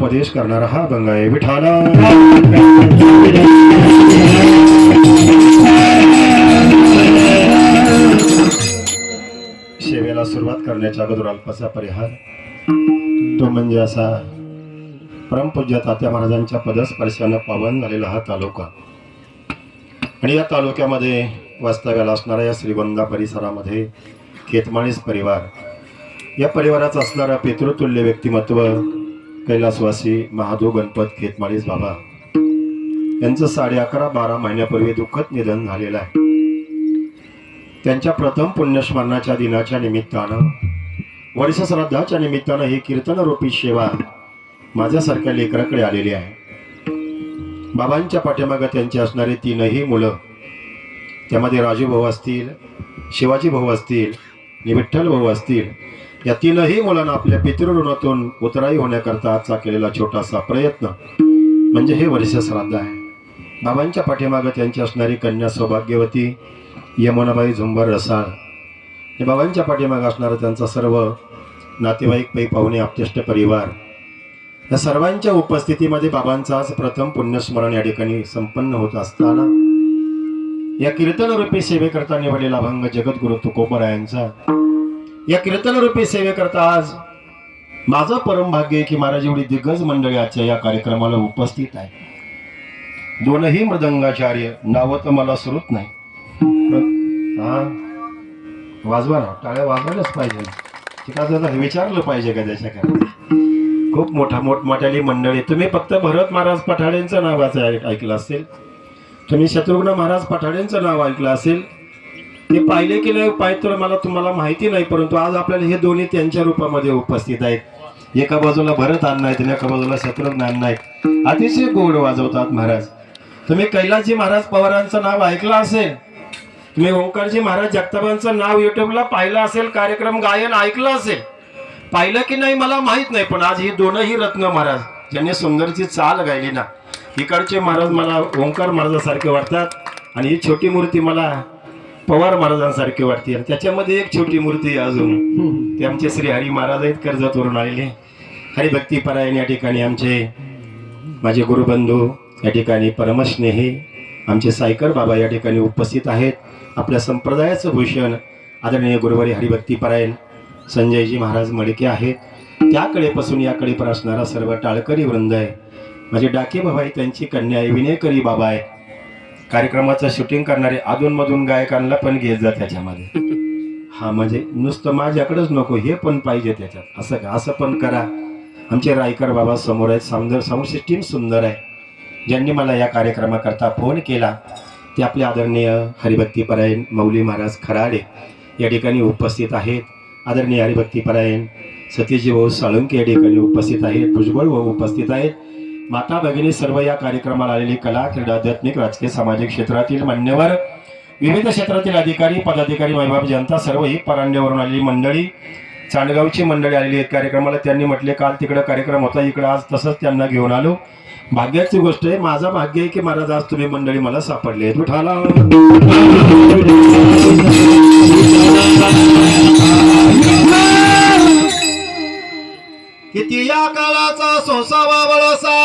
उपदेश करणारा हा अभंग आहे. विठाला सेवेला सुरुवात करण्याच्या अगोदर अल्पसा परिहार. तो म्हणजे असा परमपूज्य तात्या महाराजांच्या पदस्पर्शानं पावन झालेला हा तालुका. आणि या तालुक्यामध्ये वास्तव्याला असणाऱ्या या श्रीगोंदा परिसरामध्ये केतमाळीस परिवार. या परिवाराचं असणारा पितृतुल्य व्यक्तिमत्व कैलासवासी महादेव गणपत खेतमाळीस बाबा. यांचं साडे अकरा बारा महिन्यापूर्वी दुःखद निधन झालेलं आहे. त्यांच्या प्रथम पुण्यस्मरणाच्या दिनाच्या निमित्तानं वर्षश्राद्धाच्या निमित्तानं ही कीर्तनरूपी सेवा माझ्यासारख्या लेकराकडे आलेली आहे. बाबांच्या पाठीमागं त्यांची असणारी तीनही मुलं त्यामध्ये राजू भाऊ असतील शिवाजी भाऊ असतील आणि विठ्ठल भाऊ असतील या तीनही मुलांना आपल्या पितृऋणातून उतराई होण्याकरता आजचा केलेला छोटासा प्रयत्न म्हणजे हे वर्ष श्राद्ध आहे. बाबांच्या पाठीमागं त्यांची असणारी कन्या सौभाग्यवती यमुनाबाई झुंबर रसाळ हे बाबांच्या पाठीमागं असणारा त्यांचा सर्व नातेवाईक पै पाहुणे आपतेष्ट परिवार या सर्वांच्या उपस्थितीमध्ये बाबांचाच आज प्रथम पुण्यस्मरण या ठिकाणी संपन्न होत असताना या कीर्तनरूपी सेवेकरता निवडलेला अभंग जगद्गुरु तुकोबरायांचा या कीर्तनरूपी सेवेकरता आज माझं परमभाग्य आहे की महाराज एवढी दिग्गज मंडळी आजच्या या कार्यक्रमाला उपस्थित आहे दोनही मृदंगाचार्य नावं तर मला सुरूच नाही. हा? वाजवा ना टाळ्या वाजवायलाच पाहिजे ठीक विचारलं पाहिजे का त्याच्याकडे खूप मोठा मोठमोठ्याली मंडळी. तुम्ही फक्त भरत महाराज पठाडेंचं नाव ऐकलं असेल. तुम्ही शत्रुघ्न महाराज पठाडेंचं नाव ऐकलं असेल. ते पाहिले की नाही पाहिजे तर मला तुम्हाला माहिती नाही परंतु आज आपल्याला हे दोन्ही त्यांच्या रूपामध्ये उपस्थित आहेत. एका बाजूला भरत अण्णा आहेत एका बाजूला शत्रुघ्न अण्णा आहेत. अतिशय गोड वाजवतात महाराज. तुम्ही कैलासजी महाराज पवारांचं नाव ऐकलं असेल? तुम्ही ओंकारजी महाराज जगतापांचं नाव युट्यूबला पाहिलं असेल कार्यक्रम गायन ऐकलं असेल? पाहिलं की नाही मला माहीत नाही पण आज ही दोनही रत्न महाराज ज्यांनी सुंदरची चाल गायली ना इकडचे महाराज मला ओंकार महाराजासारखे वाटतात आणि ही छोटी मूर्ती मला पवार महाराजांसारखे वाटते. आणि त्याच्यामध्ये एक छोटी मूर्ती आहे अजून. ते आमचे श्री हरी महाराज आहेत कर्जतवरून आलेले. हरिभक्ती परायण या ठिकाणी आमचे माझे गुरुबंधू या ठिकाणी परमस्नेही आमचे सायकर बाबा या ठिकाणी उपस्थित आहेत. आपल्या संप्रदायाचं भूषण आदरणीय गुरुवारी हरिभक्ती परायण संजयजी महाराज मडके आहेत. त्याकडेपासून याकडे असणारा सर्व टाळकरी वृंद आहे. माझे डाके बाबा आहे त्यांची कन्या आहे विनयकरी बाबा आहे. कार्यक्रमाचं शूटिंग करणारे अधूनमधून गायकांना पण घेत जा त्याच्यामध्ये. हा म्हणजे नुसतं माझ्याकडेच नको हे पण पाहिजे त्याच्यात. असं का? असं पण करा. आमचे रायकर बाबा समोर आहेत. समजर साऊंड सिस्टीम सुंदर आहे. ज्यांनी मला या कार्यक्रमाकरता फोन केला ते आपले आदरणीय हरिभक्तीपरायण मौली महाराज खराडे या ठिकाणी उपस्थित आहेत. आदरणीय हरिभक्तीपरायण सतीजी भाऊ साळुंके या ठिकाणी उपस्थित आहेत. भुजबळ भाऊ उपस्थित आहेत. माता भगिनी सर्व या कार्यक्रमाला आलेली कला क्रीडा आध्यात्मिक राजकीय सामाजिक क्षेत्रातील मान्यवर विविध क्षेत्रातील अधिकारी पदाधिकारी मायबाप जनता सर्व ही परांड्यावरून आलेली मंडळी चांडगावची मंडळी आलेली आहेत कार्यक्रमाला. त्यांनी म्हटले काल तिकडं कार्यक्रम होता इकडं आज तसंच त्यांना घेऊन आलो. भाग्याची गोष्ट आहे माझा भाग्य आहे की महाराज आज तुम्ही मंडळी मला सापडले आहेत. किती या काळाचा सोसावा बळसा.